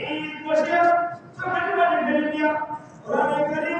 এই বসে ছোট ছোট ফেলে দিয়া কোরআন কারীম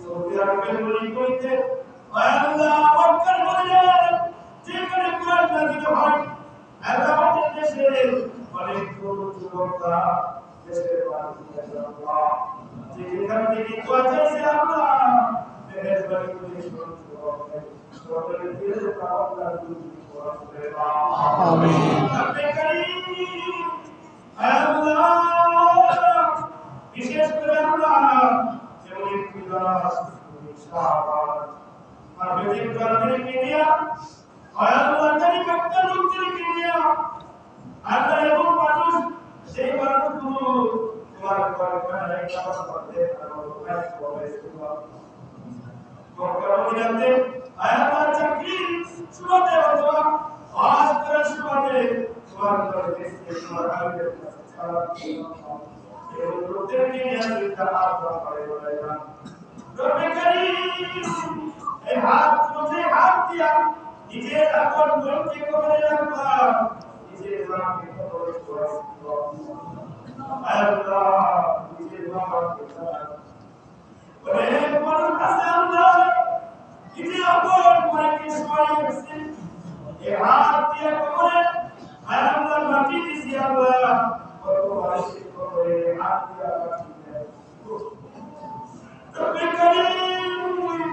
সৌদি আরবের বলি কইতে আল্লাহ মক্কার মহিলা যেখানে কোরআন নাযিল হয় আল্লাহ দেশে অনেক যুবকরা দেশের বাড়িতে আল্লাহ যেখান থেকে দোয়া আল্লাহ মেহেরবানি করে দিলে পাওয়া দুটি কোরআন করে আমিন আল্লাহ দাস শাহবান আর বেদিক করবে কিনিয়া আল্লাহ জানি কত লোকদের কিনিয়া আল্লাহ এবং মানুষ সেই মানুষগুলো তোমার ঘরে কাজ করতে পারো কাজ করে তোমার মক্কামদিনাতে আয়াত চাকরি শুরুতে অথবা আজ করে শুরুতে তোমার দেখতে তোমার ছাড়া এবং প্রত্যেককে নিয়ন্ত্রিত হাত করে বলে না এই হাত তুলে হাত দিয়া নিজের আপন মনকে কবরে রাখলাম নিজের মাকে কবরে আল্লাহ নিজের মাকে অনেক মানুষ আছে আল্লাহ নিজে আপন করে কি সময় গেছে এ হাত দিয়ে কবরে আল্লাহ মাটি দিছি আল্লাহ কত মানুষের কবরে হাত দিয়ে মাটি দেয় রব্বে করিম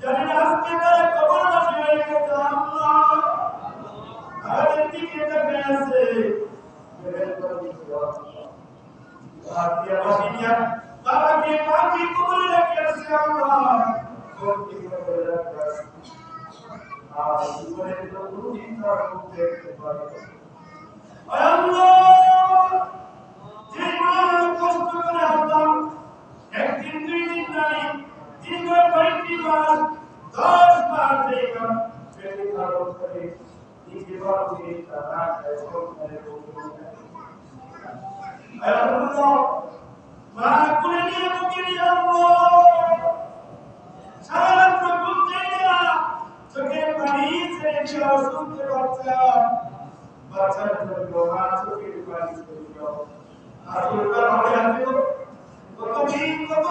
জানি না আজকে তারা কবর বাসী গেছে আল্লাহ আমাদের দিকে দেখে আছে বাকিয়া বাকিয়া বাবাকে পাখি কবরে রেখে আছে আল্লাহ কোটি কবরে রেখে আছে আর জীবনে তো দুদিন তার মুখ দেখতে পারে আল্লাহ করে আল্লাহ একদিন, দুই দিন নাই দীর্ঘ কয়েকটি মাস দশ বার দেখা পেটে খারাপ করে বাচ্চার জন্য আর দরকার হবে আমি তো কত দিন কত